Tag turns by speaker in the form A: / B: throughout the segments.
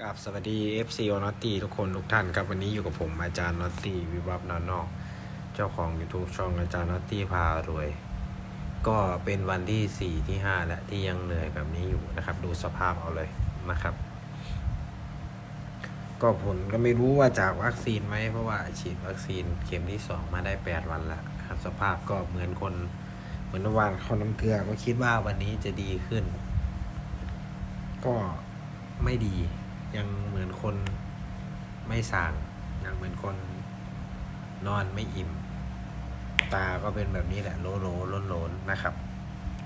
A: กับสวัสดี FC โอนอตตีทุกคนทุกท่านครับวันนี้อยู่กับผมอาจารย์นอตตีวิวัฒน์นอนอก เจ้าของ YouTube ช่องอาจารย์นอตตีพารวย ก็เป็นวันที่ 4 ที่ 5 และที่ยังเหนื่อยแบบนี้อยู่นะครับ ดูสภาพเอาเลยนะครับ ก็ผลก็ไม่รู้ว่าจากวัคซีนไหมเพราะว่าฉีดวัคซีนเข็มที่ 2 มาได้ 8 วันแล้วครับสภาพก็เหมือนคนเหมือนวานคนน้ำเกลือก็คิดว่าวันนี้จะดีขึ้น ก็ไม่ดี ยังเหมือนคนไม่สั่งยังเหมือนคนนอนไม่อิ่ม ตาก็เป็นแบบนี้แหละโลโลล้นล้นๆนะครับ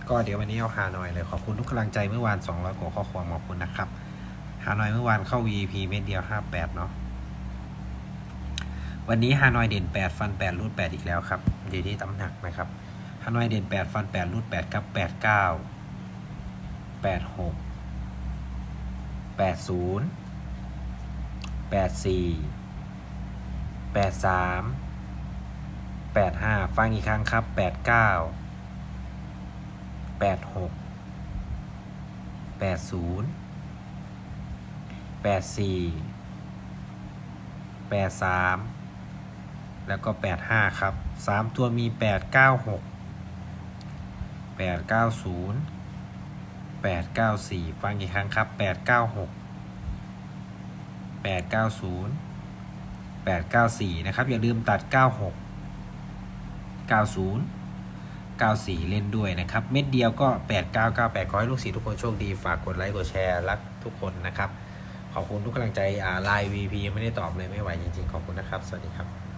A: ก็เดี๋ยววันนี้เอาฮานอยเลย ขอบคุณทุกกำลังใจเมื่อวาน200กว่าข้อความขอบคุณนะครับฮานอยเมื่อวานเข้า VP เม็ดเดียว 58 เนาะวันนี้ฮานอยเด่น 8 ฟัน 8 รูด 8 อีกแล้วครับอยู่ที่ตำหนักนะครับฮานอยเด่น 8 ฟัน 8 รูด 8 ครับ 89 86แป ดศูนย์แปดสี่แปดสามแปดห้าฟังอีกครั้งครับแปดเก้าแปดหกแปดศูนย์แปดสี่แปดสามแล้วก็แปดห้าครับสามตัวมีแปดเก้าหก แปดเก้าสี่ฟังอีกครั้งครับแปดเก้าหกแปดเก้าศูนย์แปดเก้าสี่นะครับ อย่าลืมตัดเก้าหกเก้าศูนย์เก้าสี่เล่นด้วยนะครับ เม็ดเดียวก็แปดเก้าเก้าแปดขอให้ลูกศิษย์ทุกคนโชคดีฝากกดไลค์กดแชร์รักทุกคนนะครับ ขอบคุณทุกกำลังใจอ่าไลน์ VP ยังไม่ได้ตอบเลยไม่ไหวจริงๆ ขอบคุณนะครับ สวัสดีครับ